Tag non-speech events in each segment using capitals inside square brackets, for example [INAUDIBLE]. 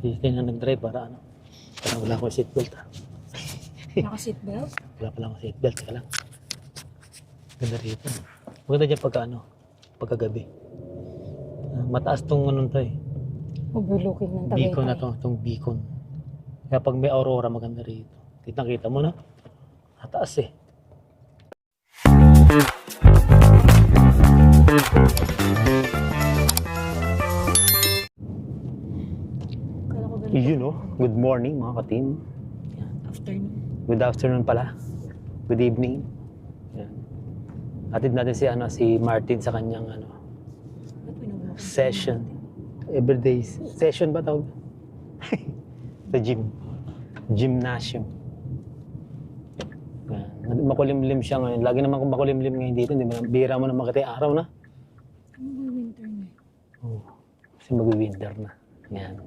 Hindi na nag-drive para ano. Para wala akong seatbelt ha. Naka-seatbelt? [LAUGHS] Wala pala akong seatbelt. Kaya lang. Ganda rito. Maganda dyan pagka ano. Pagkagabi. Ah, mataas tong ano to eh. Overlooking ng Tagaytay. Beacon na to. Tong beacon. Kaya pag may aurora maganda rito. Kitang kita mo na. Mataas eh. Kala ko You know, good morning mga ka-team. Afternoon. Good afternoon pala. Good evening. Yan. Atid natin si ano si Martin sa kanyang ano session. Everyday session ba tawag? [LAUGHS] sa gym. Gymnasium. Yan. Makulimlim siya ngayon. Lagi naman kung makulimlim ngayon dito. Hindi mo na, bihira mo na makita araw na. Ano ba winter na? Oh, kasi mag-winter na. Yan.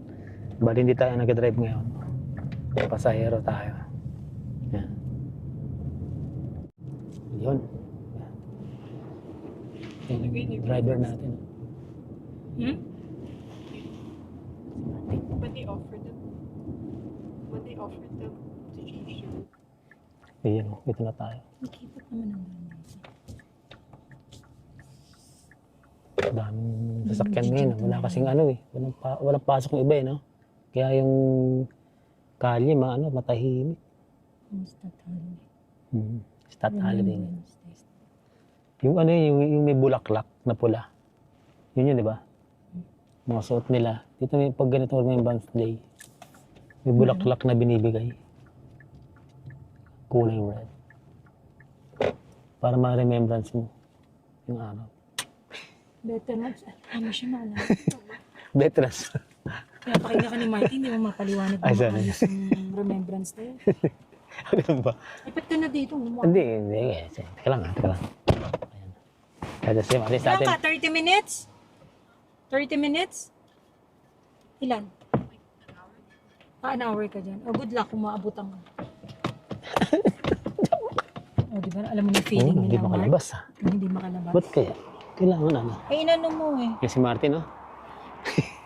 Bali hindi tayo nag-drive ngayon. Pasahero tayo. Yan. Yun. Yan. Yung driver natin. Hmm? But they offered them. When they offered them to change their Ayan, oh, ito na tayo. Nakipot naman ang dami. Daming sasakyan ngayon. ah. Wala kasing ano eh. Walang, pa, walang pasok ng iba eh, no? Kaya yung kalye, ma, ano, matahimik. Kamusta tayo? Hmm. Start holiday. Remember Wednesdays. Yung ano yun, yung, yung may bulaklak na pula. Yun yun, di ba? Mga suot nila. Dito may pag ganito Remembrance Day. May bulaklak na binibigay. Kulay red. Para ma-remembrance mo yung araw. Better na. Ano siya maalala? [LAUGHS] Veterans. Kaya pakinggan ka ni Martin, hindi mo mapaliwanag Ay, kung sorry. maayos yung remembrance na yun. [LAUGHS] Ganun ba? Ba't ka na dito? Hindi, hindi. eh. Teka lang, ah, teka lang. Ayan. Kaya kasi, at least Ilan natin. ka? 30 minutes? 30 minutes? Ilan? Ah, an hour ka dyan. Oh, good luck kung maabutan ka. [LAUGHS] oh, di ba? Alam mo na yung feeling Oh, hindi nila, Mark? makalabas ah. Yung Hindi makalabas. Ba't kaya? Kailangan ano? Ay, inano mo eh. Yung si Martin, no? [LAUGHS]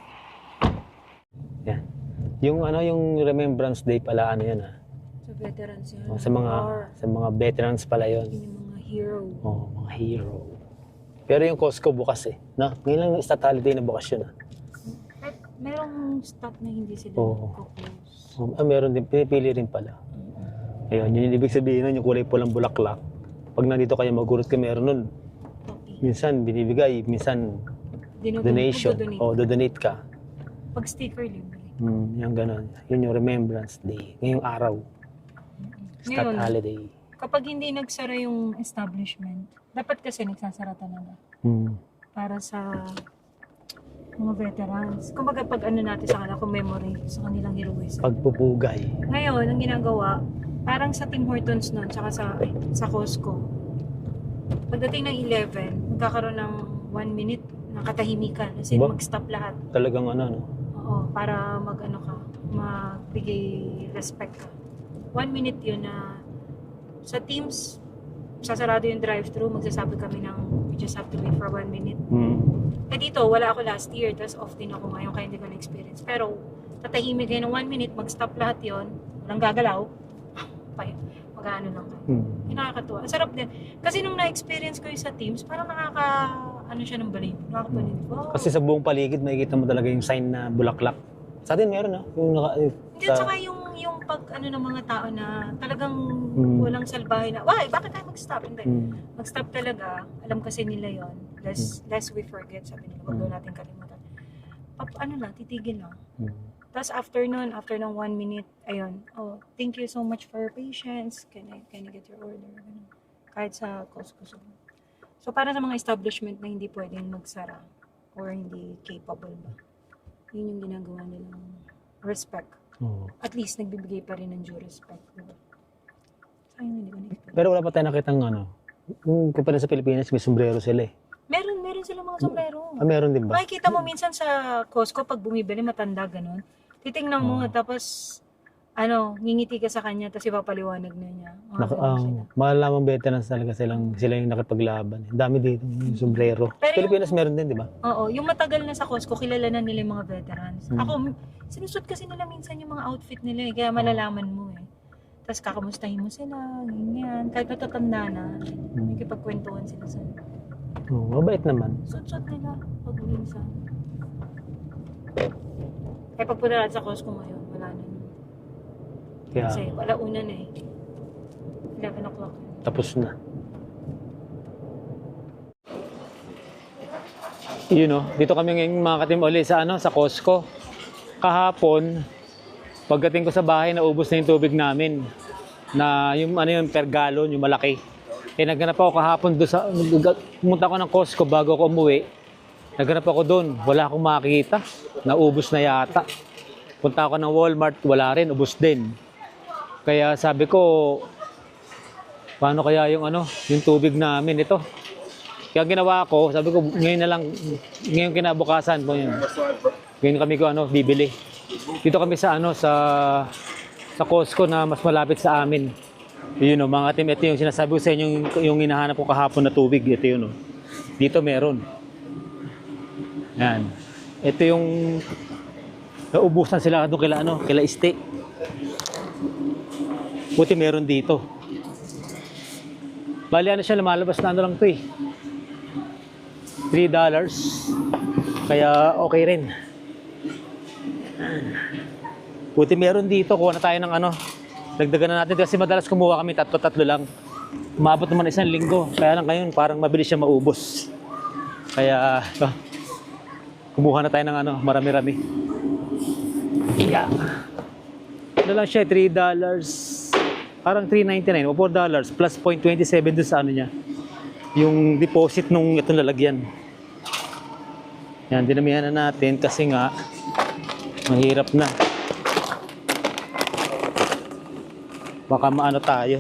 Yung ano, yung Remembrance Day pala, ano yan ah. Sa veterans yan. Oh, sa mga sa mga veterans pala yon. yung mga hero. Oh, mga hero. Pero yung Costco bukas eh. No? Ngayon lang yung stat holiday na bukas yun ah. At merong stop na hindi sila Oo. nagko-close. Um, ah, meron din, pinipili rin pala. Ayun, yun yung ibig sabihin nun, yung kulay pulang bulaklak. Pag nandito kayo magurot ka, meron nun. Copy. Minsan binibigay, minsan Dinodonate- donation. magdodonate. O, donate ka. Pag sticker libre. Hmm, yung ganun. Yun yung Remembrance Day. Ngayong araw. Stat Ngayon, holiday. kapag hindi nagsara yung establishment, dapat kasi nagsasara talaga Hmm. para sa mga veterans. Kumbaga pag ano natin sa kanila, commemorate sa kanilang heroism. Pagpupugay. Ngayon, ang ginagawa, parang sa Tim Hortons noon, tsaka sa, ay, sa Costco, pagdating ng 11, magkakaroon ng 1 minute na katahimikan. Kasi Ba? mag-stop lahat. Talagang ano, no? Oo, para mag ano ka, magbigay respect ka. One minute yun na sa Teams, sasarado yung drive-thru, magsasabi kami ng we just have to wait for one minute. Hmm. Eh dito, wala ako last year, tapos off din ako ngayon, kaya hindi ko na-experience. Pero, tatahimik kayo ng one minute, mag-stop lahat yon walang gagalaw, [LAUGHS] mag-ano lang kayo. Hmm. Yung nakakatuwa. Ang sarap din. Kasi nung na-experience ko yung sa Teams, parang nakaka, ano siya ng baliw. Nakakapanig. Wow. Kasi sa buong paligid, makikita mo talaga yung sign na bulaklak. Sa atin meron, no? Yung naka, yung Hindi, sa- tsaka yung, yung pag ano ng mga tao na talagang Hmm. walang salbahe na, why, bakit tayo mag-stop? Hindi. Hmm. Mag-stop talaga. Alam kasi nila yon Less, less we forget, sabi nila. Huwag daw natin kalimutan. Pap, ano lang, titigil lang. Hmm. Tapos after nun, after ng one minute, ayun, oh, thank you so much for your patience. Can I, can I get your order? Ganun. Kahit sa Costco. So, para sa mga establishment na hindi pwedeng magsara or hindi capable ba, yun yung ginagawa nilang respect. Oo. At least nagbibigay pa rin ng due respect. Diba? Sayang hindi ko na-experience. Pero wala pa tayo nakitang ano. Yung kumpara sa Pilipinas, may sombrero sila eh. Meron, meron silang mga sombrero. Ah, meron din ba? Makikita mo minsan sa Costco pag bumibili, matanda ganun. Titingnan mo, Oo. tapos ano, ngingiti ka sa kanya, tapos ipapaliwanag na niya. Mga Naka, ganun sila. ang malalamang veterans talaga silang sila yung nakipaglaban. Ang dami dito, yung sombrero. Pero yung- Pilipinas meron din, di ba? Oo, yung matagal na sa Costco, kilala na nila yung mga veterans. Hmm. Ako, sinusot kasi nila minsan yung mga outfit nila eh, kaya malalaman mo eh. Tapos kakamustahin mo sila, ganyan. Kahit matatanda na, may kipagkwentuhan sila sa Oo, mabait naman. Suot-suot nila pag minsan. Kaya pag punta natin sa Costco ngayon, wala na. Kaya Kasi wala una na eh. 11 o'clock. tapos na. Yun know, dito kami ngayon mga katim uli sa ano sa Costco. Kahapon, pagdating ko sa bahay, naubos na yung tubig namin. Na yung ano yung per gallon, yung malaki. Eh naghanap ako kahapon doon sa pumunta ako ng Costco bago ako umuwi. Naghanap ako doon, wala akong makikita. Naubos na yata. Punta ako ng Walmart, wala rin, ubos din. Kaya sabi ko, paano kaya yung ano, yung tubig namin ito? Kaya ginawa ko, sabi ko, ngayon na lang, ngayon kinabukasan po yun. Ngayon kami ko ano, bibili. Dito kami sa ano, sa sa Costco na mas malapit sa amin. Yun o, mga team, ito yung sinasabi ko sa inyo, yung, yung hinahanap ko kahapon na tubig, ito yun o. Dito meron. Yan. Ito yung naubusan sila doon kila ano, kila Este. Buti meron dito. Bali ano siya, lumalabas na ano lang to eh. 3 dollars. Kaya okay rin. Buti meron dito, kuha na tayo ng ano. Dagdagan na natin kasi madalas kumuha kami tatlo-tatlo lang. Umabot naman isang linggo. Kaya lang ngayon parang mabilis siya maubos. Kaya ah, kumuha na tayo ng ano, marami-rami. Yeah. Ano lang siya, 3 dollars. Parang 3.99 o 4 dollars plus 0.27 doon sa ano niya. Yung deposit nung itong lalagyan. Yan, dinamihan na natin kasi nga mahirap na. Baka maano tayo.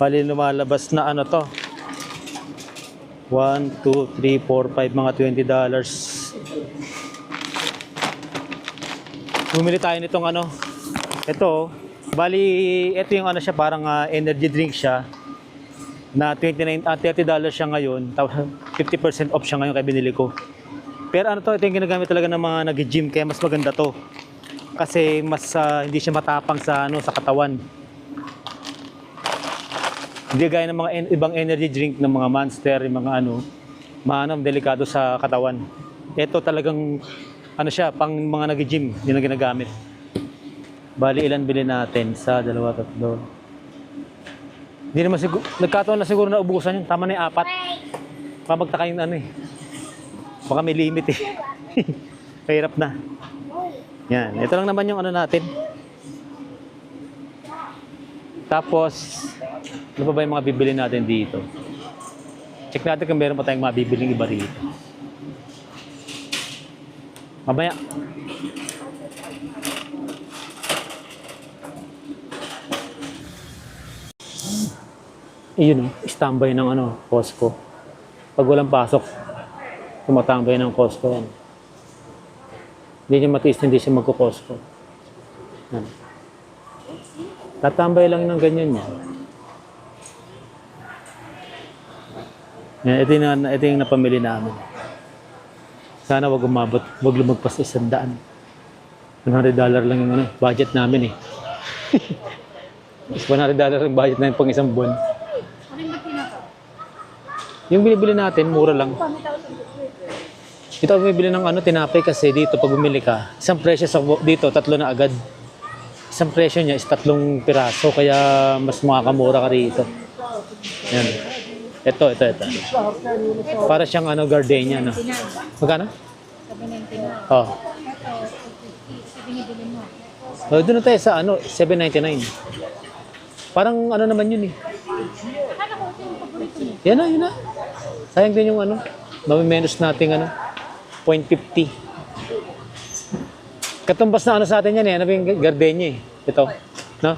Bali lumalabas na ano to. 1, 2, 3, 4, 5, mga 20 dollars. Bumili tayo nitong ano. Ito, bali, ito yung ano siya, parang ah, energy drink siya. Na 29, ah, 30 dollars siya ngayon. Tapos 50% off siya ngayon kaya binili ko. Pero ano to, ito yung ginagamit talaga ng mga nag-gym kaya mas maganda to. Kasi mas ah, hindi siya matapang sa ano sa katawan. Hindi gaya ng mga en- ibang energy drink ng mga Monster, yung mga ano, maano, delikado sa katawan. Ito talagang ano siya, pang mga nag-gym, yun ang ginagamit. Bali, ilan bili natin? Sa dalawa, tatlo. Hindi naman siguro, nagkataon na siguro na ubusan yun. Tama na yung apat. Pamagtaka yung ano eh. Baka may limit eh. [LAUGHS] Kahirap na. Yan. Ito lang naman yung ano natin. Tapos, ano pa ba yung mga bibili natin dito? Check natin kung meron pa tayong mabibiling iba rito. Mamaya. Iyon, oh, standby ng ano, Costco. Pag walang pasok, tumatambay ng Costco yan. Hindi niya matiis na hindi siya magko-Costco. Yan. Tatambay lang ng ganyan yan. Yan, ito yung, ito yung napamili namin. Sana wag umabot, wag lumagpas sa isang daan. 100 dollar lang yung ano, budget namin eh. [LAUGHS] Is 100 dollar yung budget namin pang isang buwan. Yung binibili natin, mura lang. Dito ako bumibili ng ano, tinapay kasi dito pag bumili ka, isang presyo sa dito, tatlo na agad. Isang presyo niya is tatlong piraso, kaya mas makakamura ka rito. Yan. Ito, ito, ito. Para siyang ano, gardenia, no? Magkano? 799. Oh. Ito, binibili mo. Oh, doon na tayo sa ano, 7.99. Parang ano naman yun eh. Yan na, yun na. Sayang din yung ano, mamimenos nating ano, 0.50. Katumbas na ano sa atin yan eh, ano yung gardenia eh. Ito, no?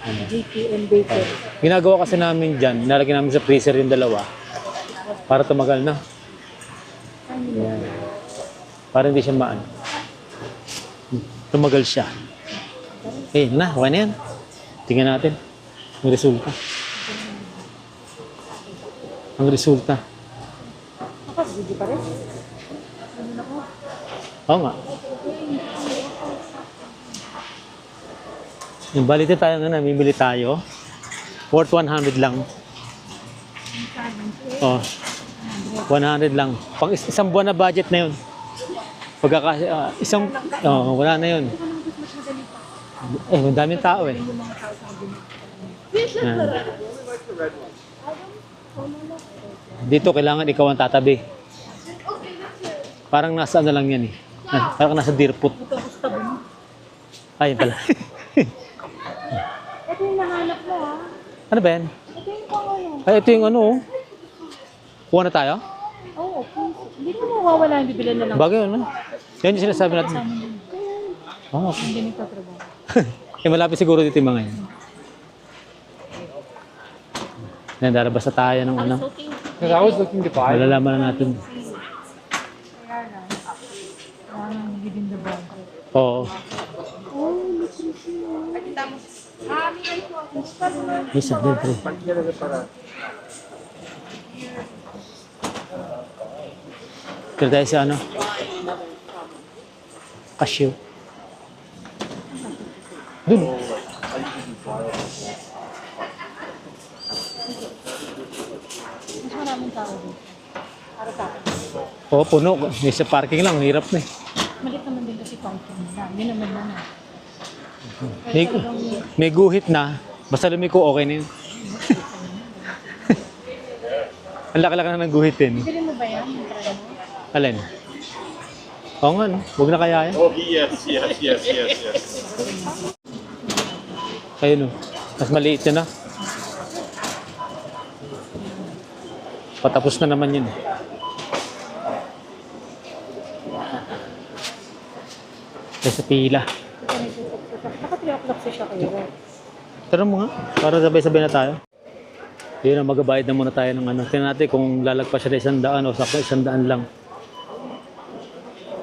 GPM Baker. Ginagawa kasi namin dyan, nalagyan namin sa freezer yung dalawa para tumagal na. Yan. Para hindi siya maano. Tumagal siya. Eh, na, okay na yan. Tingnan natin. Ang resulta. Ang resulta. Ako, hindi pa rin. Oo nga. Yung balite tayo nga, namimili tayo. Worth 100 lang. Oh. 100 lang. Pang is- isang buwan na budget na yun. Pagkaka, ah, isang, oh, wala na yun. Eh, ang daming tao eh. Yan. Dito kailangan ikaw ang tatabi. Parang nasa ano lang yan eh. Ah, Parang nasa deerput. Ayun pala. [LAUGHS] Ito yung nahanap mo, ha? ano ba yan? Ito yung pang ano. Ay, ito yung ano oh. Kuha na tayo? Oo, please. Hindi mo mawawala yung bibilan na lang. Bagay ano? Yan yung sinasabi natin. Oh, okay. Hindi nagtatrabaho. [LAUGHS] eh, malapit siguro dito yung mga yan. Yan, darabas na tayo ng ano. Because I was looking to buy. Malalaman na natin. Kaya lang. Kaya lang, within the. Oo. Yes, sir. Bro. Kaya tayo sa ano? Cashew. Dun. Mas maraming tao dito. Para sa akin. Oo, puno. May sa parking lang. Hirap na eh. Malit naman din kasi parking nila. Yun naman na na. May, may guhit na. Basta lumiko, okay na yun. [LAUGHS] Ang laki-laki na ng guhit din. Bili mo ba yan? Alin? Oo nga, no? Huwag na kaya yan. Oh, yes, yes, yes, yes, yes. Ayun, no? Mas maliit yun, na. Patapos na naman yun. Kaya sa pila. Naka 3 o'clock siya siya kayo. Tara mo nga, para sabay-sabay na tayo. Yun magabayad na muna tayo ng ano. Tingnan natin kung lalagpas siya na isang daan o sakto isang daan lang.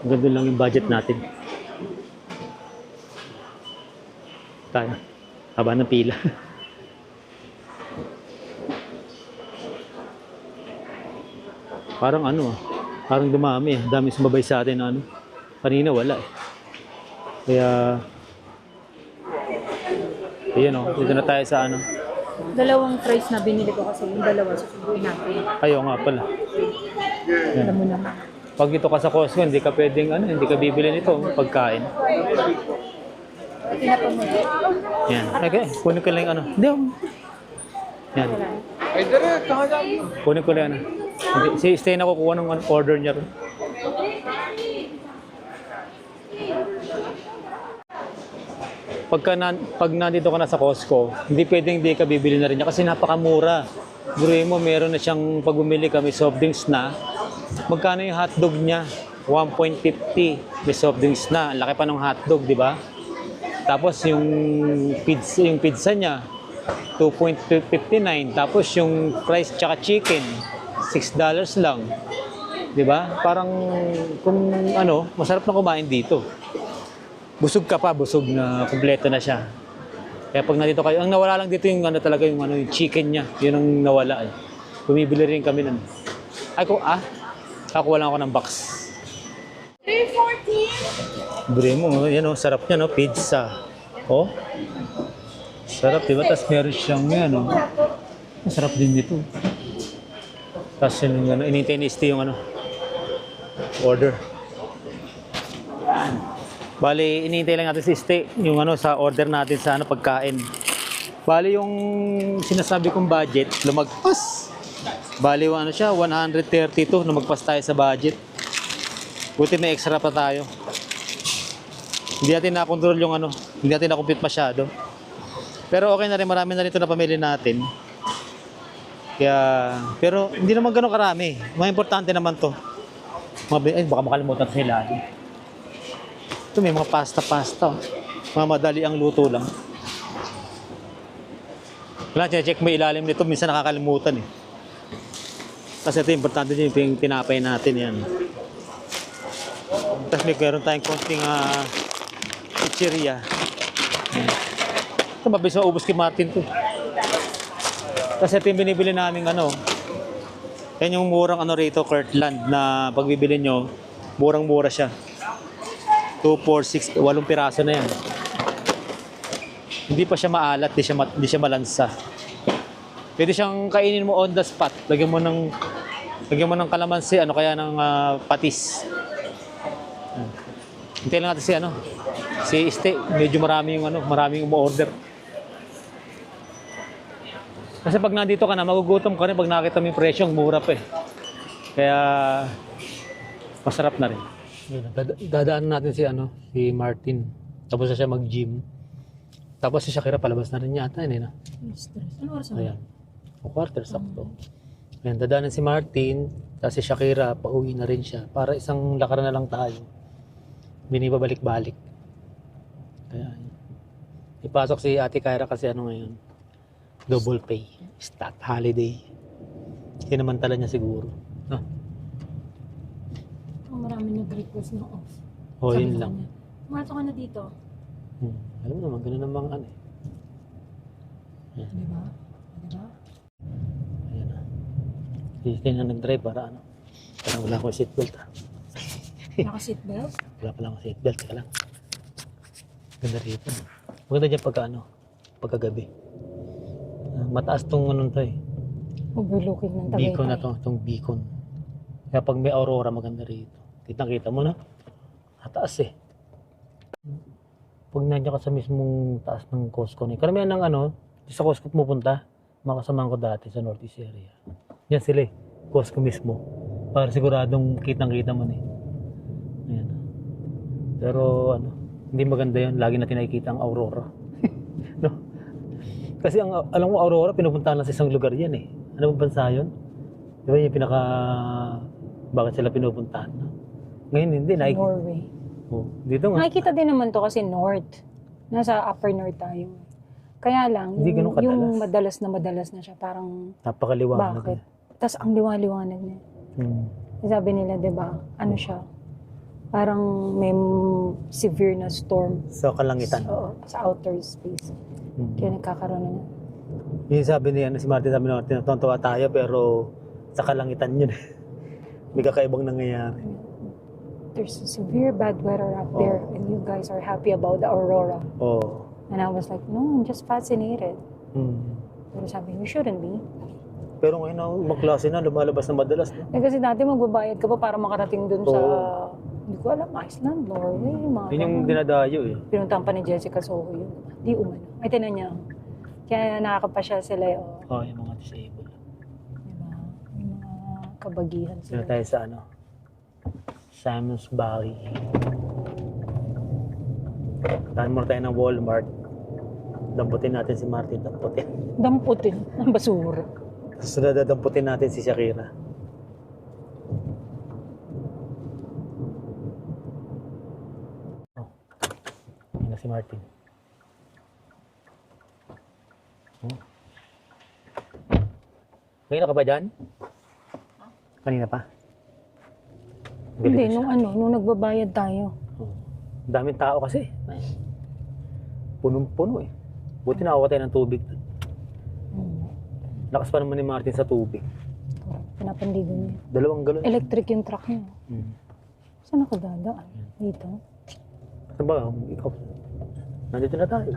Ganun lang yung budget natin. Tayo. Haba ng pila. [LAUGHS] parang ano ah. Parang dumami eh. Dami sumabay sa atin ano. Kanina wala eh. Kaya Ayun oh, dito na tayo sa ano. Dalawang fries na binili ko kasi yung dalawa susubuin natin. Ayo nga pala. Alam mo naman. Pag dito ka sa Costco, hindi ka pwedeng ano, hindi ka bibili nito pagkain. Pinapamuli. Yan. Okay, kunin ko lang yung ano. Hindi. Oh. Yan. Ay, dere, kakasabi. Kunin ko lang ano. Hindi, Si Stena kukuha ng order niya ron. Pagka na, pag nandito ka na sa Costco, hindi pwedeng hindi ka bibili na rin niya kasi napakamura. Guruin mo, meron na siyang pag bumili kami soft drinks na. Magkano yung hotdog niya? 1.50 may soft drinks na. Ang laki pa ng hotdog, di ba? Tapos yung pizza, yung pizza niya, 2.59. Tapos yung price tsaka chicken, $6 lang. 'Di ba? Parang kung ano, masarap na kumain dito. Busog ka pa, busog na kumpleto na siya. Kaya pag nandito kayo, ang nawala lang dito yung ano talaga yung ano yung chicken niya. Yun ang nawala eh. Bumibili rin kami nun. Ay ko ah, kakuha lang ako ng box. 314. Bili mo, yan oh, sarap niya no, pizza. Oh. Sarap, di ba? Tapos meron siyang yan, oh. Masarap din dito. Tapos yun yung ano, inintay ni Steve yung ano, order. Bali, inintay lang natin si Steve yung ano sa order natin sa ano, pagkain. Bali, yung sinasabi kong budget, lumagpas. Bali, ano siya, 132, lumagpas tayo sa budget. Buti may extra pa tayo. Hindi natin na-control yung ano, hindi natin na-complete masyado. Pero okay na rin, marami na rin ito na pamilya natin. Kaya, pero hindi naman ganun karami. Mga importante naman to. Mga, ay, baka makalimutan sila. Ito may mga pasta-pasta. oh. Mga madali ang luto lang. Wala, check mo ilalim nito, minsan nakakalimutan eh. Kasi ito, importante din yung tinapay natin yan. Tapos may meron tayong konting uh, pizzeria. Ito, mabilis maubos kay Martin to. Kasi ito yung binibili namin ano. Yan yung murang ano rito, Kirtland, na pagbibili nyo, murang-mura siya. 2, 4, 6, 8 piraso na yan. Hindi pa siya maalat, hindi siya, ma- hindi siya malansa. Pwede siyang kainin mo on the spot. Lagyan mo ng lagyan mo ng kalamansi, ano kaya ng ah, patis. Hintayin lang natin si ano, si Este. Medyo marami yung ano, maraming umu-order. Kasi pag nandito ka na, magugutom ka rin pag nakita mo yung presyo, mura pa eh. Kaya, masarap na rin. Dadaan natin si ano, si Martin. Tapos na siya mag-gym. Tapos si Shakira palabas na rin yata, yun eh, no? Ano oras na? Ayan. O quarter, sakto. Ayan, dadaanan si Martin, tapos si Shakira, pauwi na rin siya. Para isang lakaran na lang tayo. Binibabalik-balik. Kaya, yun. ipasok si Ate Kyra kasi ano ngayon, double pay, stat holiday. Sinamantala niya siguro. No? Oh, marami nag-request ng off. O, Sabi yun ko lang. kanya, Pumasok ka na dito. Hmm. Alam mo naman, ganun ang mga ano eh. Di ba? Di ba? Ayan na. Hindi na nag-drive para ano. Parang wala akong seatbelt ah. Naka-seatbelt? Wala pa lang [LAUGHS] akong seatbelt. Teka lang. Ganda rito. Maganda dyan pagka ano, pagkagabi. Ah, Mataas tong ano to eh. Overlooking ng Tagaytay. Beacon na to, tong beacon. Kaya pag may aurora maganda rito. Kitang-kita mo na. Mataas eh. Pag nandiyan ka sa mismong taas ng Costco na. Karamihan ng ano, sa Costco pumupunta. Mga kasamahan ko dati sa Northeast area. Yan sila eh. Costco mismo. Para siguradong kitang-kita mo na eh. Ayan. Pero ano, hindi maganda yun. Lagi natin nakikita ang aurora. [LAUGHS] no? Kasi ang, alam mo, aurora, pinupuntahan lang sa isang lugar yan eh. Ano bang bansa yun? Di yung pinaka... Bakit sila pinupuntahan? No? Ngayon hindi, nakikita. Norway. Oh, dito nga. Nakikita din naman to kasi north. Nasa upper north tayo. Kaya lang, Hindi yung, ganun yung kadalas. madalas na madalas na siya, parang Napakaliwanag. bakit? Tapos ang liwa-liwanag niya. Hmm. Sabi nila, di ba, ano siya, parang may m- severe na storm Sa kalangitan. sa, sa outer space. Hmm. Kaya nagkakaroon na. Yung sabi niya, si Martin sabi na, tinatawa tayo pero sa kalangitan yun. [LAUGHS] May kakaibang nangyayari. There's severe bad weather up there and you guys are happy about the aurora. Oo. And I was like, no, I'm just fascinated. Hmm. Pero sabi, you shouldn't be. Pero ngayon ako, ibang klase na, lumalabas na madalas. No? Eh, kasi dati magbabayad ka pa para makarating dun sa, Oo. hindi ko alam, Iceland, Norway, mga Yun yung ganun. dinadayo eh. Pinuntahan pa ni Jessica Soho yun. Di umano. Ay, tinan niya. Kaya nakakapasya sila yung, Oh, yung mga disabled. diba, yung mga kabagihan sila. tayo sa ano, Simon's Valley. Daan muna tayo ng Walmart. Damputin natin si Martin. Damputin. Damputin ng basura. Susunod na damputin natin si Shakira. Oh. Yun na si Martin. Oh. Kanina ka ba dyan? Kanina pa? Galing Hindi, na siya. nung ano, nung nagbabayad tayo. Daming tao kasi. Punong-puno eh. Buti nakakuha tayo ng tubig. Hmm. Lakas pa naman ni Martin sa tubig. Pinapandigo niya. Dalawang galon. Electric yung truck niya. Hmm. Saan ako dadaan? Dito? Ano ba? Ikaw. Nandito na tayo.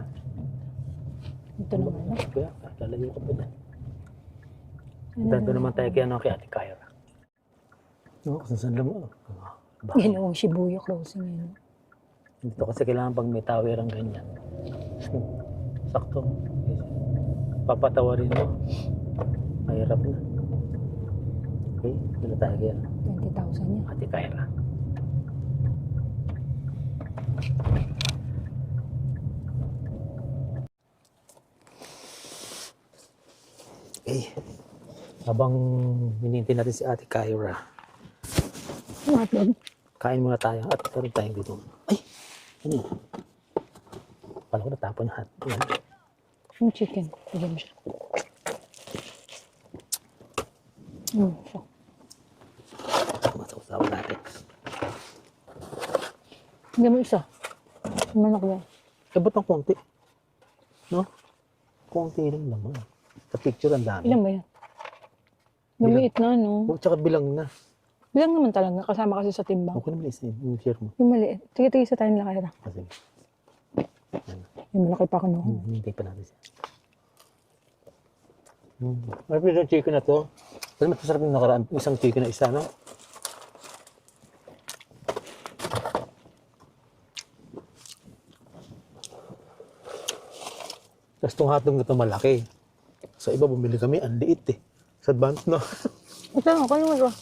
Dito naman. Kaya, lalayo ka pa dyan. Dito na- naman tayo kay, ano, kay Ate Kyra. Oo, saan lang mo. Ginawang Shibuya closing yun. Dito kasi kailangan pag may tower ang ganyan. Sakto. Papatawarin mo. Mahirap na. Okay, dito tayo kay ano, 20,000 niya. Ate Kyra. Okay. Habang hinihintay natin si Ate Kyra, What? kain muna tayo at meron tayong dito. Ay! Ano yun? Pala ko natapon yung hat. Yan. Yung chicken. Bigyan mo siya. Hmm, so. Masausawa natin. Hindi mo isa. Manok yan. Eh, ba't ang konti? No? Konti lang naman. Sa picture ang dami. Ilan ba yan? Lumiit na, no? Oh, tsaka bilang na. Bilang naman talaga. Kasama kasi sa timbang. Okay naman isa yung share mo. Yung maliit. Sige-tige sa tayo nila kaya. Ah, sige. Yung malaki pa kinuha. Hmm, Hintay pa natin siya. Hmm. May pinag chicken na to. Pero mas masarap yung nakaraan. Isang chicken na isa, no? Tapos itong hotdog na to malaki. Sa iba bumili kami, ang liit eh. Sa advance, no? [LAUGHS] Ito na, kung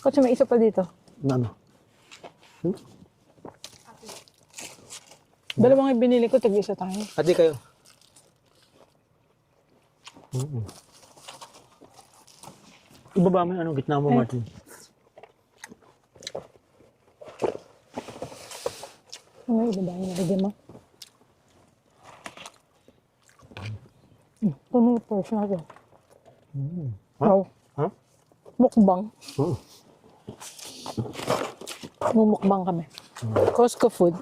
Kasi may isa pa dito. na ano? Dalawang ibinili ko, tag-isa tayo. Ati kayo. Mm Ibaba mo yung ano, gitna mo, Ay. Martin. Ano yung iba yung nalagyan mo? Hmm, Puno yung portion natin. Mm. Ha? Wow. Ha? Mukbang. Oo. Mumukbang kami. Costco food.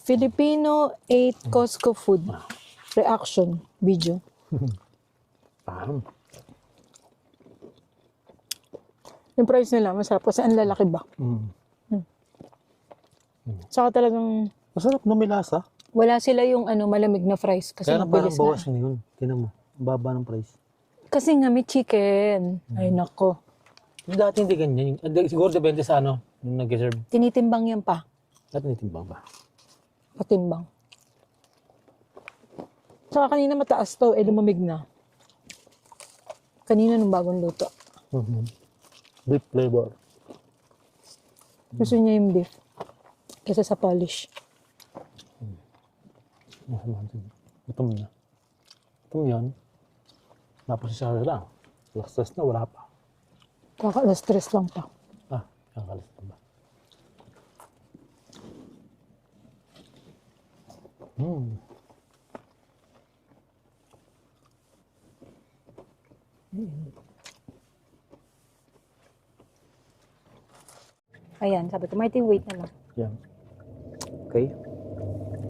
Filipino ate Costco food. Reaction video. Parang. Yung price nila, masarap kasi ang lalaki ba? Mm. Saka talagang Masarap no, may lasa. wala sila yung ano malamig na fries kasi Kaya na parang mabilis bawas na. na yun. Tinan mo. Ang baba ng price. Kasi nga may chicken. Ay nako. Yung dati hindi ganyan. Yung- ah, Siguro depende sa ano, yung nag-reserve. Tinitimbang yan pa. Dati nitimbang ba? Patimbang. Saka kanina mataas to, eh lumamig na. Kanina nung bagong luto. Mm-hmm. Beef flavor. Gusto niya yung beef. Kesa sa polish. Gutom na. Gutom yan. Tapos isa lang. Lastas na, wala pa. Kaka stress lang pa. Ah, kakalas na ba? Hmm. Ayan, sabi ko, Martin, wait na lang. Yan. Okay.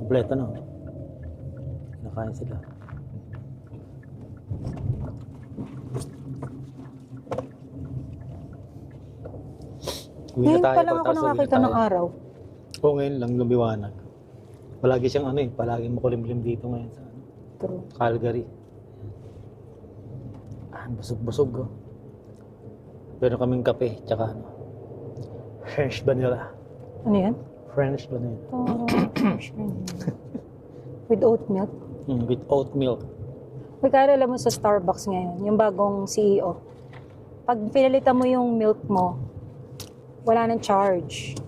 Kompleto na. Nakain sila. Ngayon tayo, pa lang ako nakakita ng araw. Oo, ngayon lang lumiwanag. Palagi siyang ano eh, palagi makulimlim dito ngayon sa ano, True. Calgary. Ah, busog-busog oh. Pero kaming kape, tsaka ano, French vanilla. Ano yan? French vanilla. Toro. [LAUGHS] With oat milk. Mm, with oat milk. May kaya alam mo sa Starbucks ngayon, yung bagong CEO. Pag pinalitan mo yung milk mo, wala nang charge.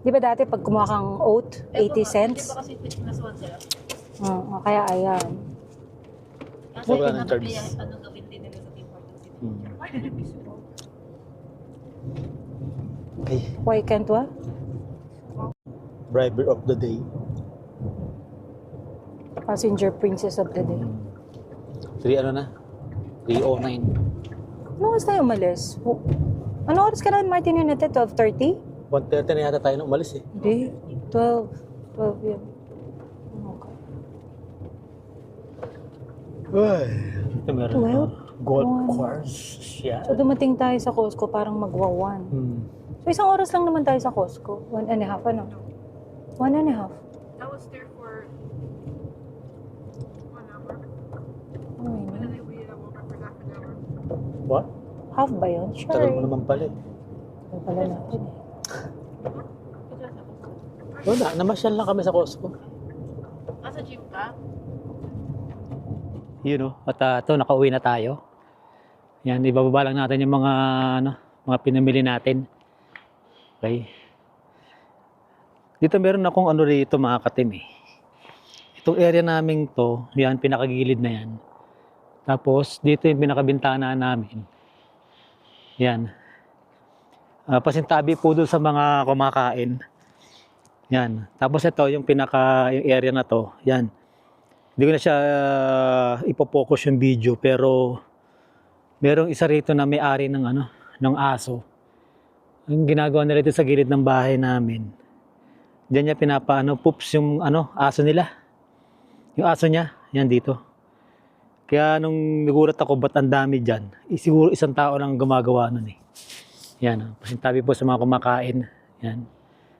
Di ba dati pag kumuha kang oat, 80 cents? Di ba kasi plus one sila? Oo, kaya ayan. Kasi Wala nang charge. Ano gawin din nila sa Tim Hortons? Mm. Why can't what? briber of the day. Passenger princess of the day. 3 ano na? 309. Ano oras tayo umalis? Ano oras ka na, Martin, yun natin? 12.30? 1.30 na yata tayo na umalis eh. Hindi. 12. 12 yun. Okay. Ay, ito meron Well, one. course. Yeah. So dumating tayo sa Costco, parang magwa-one. Hmm. So isang oras lang naman tayo sa Costco. One and a half, ano? One and a half. I was there for one hour. Oh, my And God. then we uh, woke up for half an hour. What? Half ba yun? Tagal mo Sure. naman pala eh. Tagal pala natin eh. Costco. Wala, namasyal lang kami sa Costco. Nasa gym ka? Yun o. At uh, ito, nakauwi na tayo. Yan, ibababa lang natin yung mga, ano, mga pinamili natin. Okay. Dito meron akong ano rito mga katim eh. Itong area namin to, yan, pinakagilid na yan. Tapos, dito yung pinakabintana namin. Yan. Ah, pasintabi po doon sa mga kumakain. Yan. Tapos ito, yung pinaka, yung area na to, yan. Hindi ko na siya uh, ipopokus yung video pero merong isa rito na may-ari ng ano, ng aso. Ang ginagawa nila dito sa gilid ng bahay namin. Diyan niya pinapaano, poops yung ano, aso nila. Yung aso niya, yan dito. Kaya nung nagulat ako, ba't ang dami dyan? Eh, siguro isang tao lang gumagawa nun eh. Yan, pasintabi po sa mga kumakain. Yan.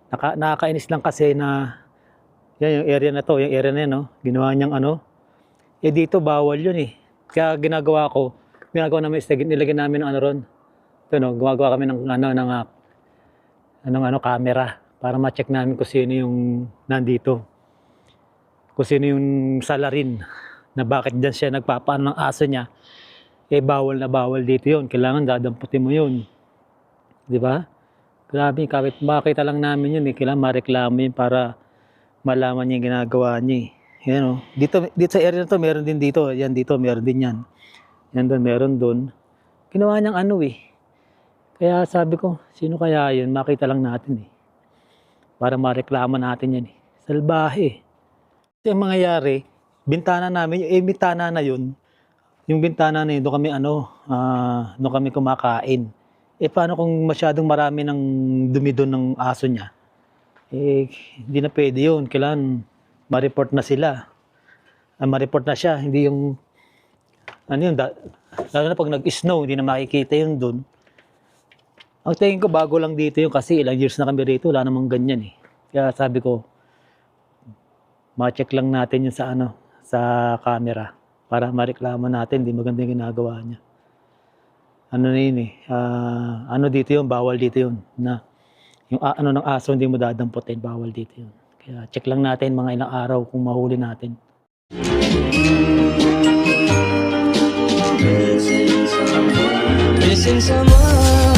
Naka, nakakainis lang kasi na, yan yung area na to, yung area na yan, no? ginawa niyang ano. Eh dito, bawal yun eh. Kaya ginagawa ko, ginagawa namin is nilagyan namin ng ano ron. Ito, no? gumagawa kami ng ano, ng ah, anong ano, camera para ma-check namin kung sino yung nandito. Kung sino yung salarin na bakit dyan siya nagpapaano ng aso niya. Eh, bawal na bawal dito yun. Kailangan dadamputin mo yun. Di ba? Grabe, kahit makita lang namin yun, eh, kailangan mareklamo yun para malaman niya yung ginagawa niya. eh. Yan o. Dito, dito sa area na to, meron din dito. Yan dito, meron din yan. Yan doon, meron doon. Ginawa niyang ano eh. Kaya sabi ko, sino kaya yun? Makita lang natin eh. Para mareklamo natin yan eh. Salbahe. Kasi ang mangyayari, bintana namin, eh bintana na yun, yung bintana na yun, doon kami ano, ah, doon kami kumakain. Eh paano kung masyadong marami ng dumi doon ng aso niya? Eh, hindi na pwede yun. Kailangan ma-report na sila. Ah, ma-report na siya. Hindi yung, ano yun, da, lalo na pag nag-snow, hindi na makikita yun doon. Ang tingin ko bago lang dito yun kasi ilang years na kami rito, wala namang ganyan eh. Kaya sabi ko, ma-check lang natin yun sa ano, sa camera para mareklamo natin, di maganda yung ginagawa niya. Ano na yun eh, ah, ano dito yun, bawal dito yun, na yung ah, ano ng aso hindi mo dadamputin, bawal dito yun. Kaya check lang natin mga ilang araw kung mahuli natin. Missing someone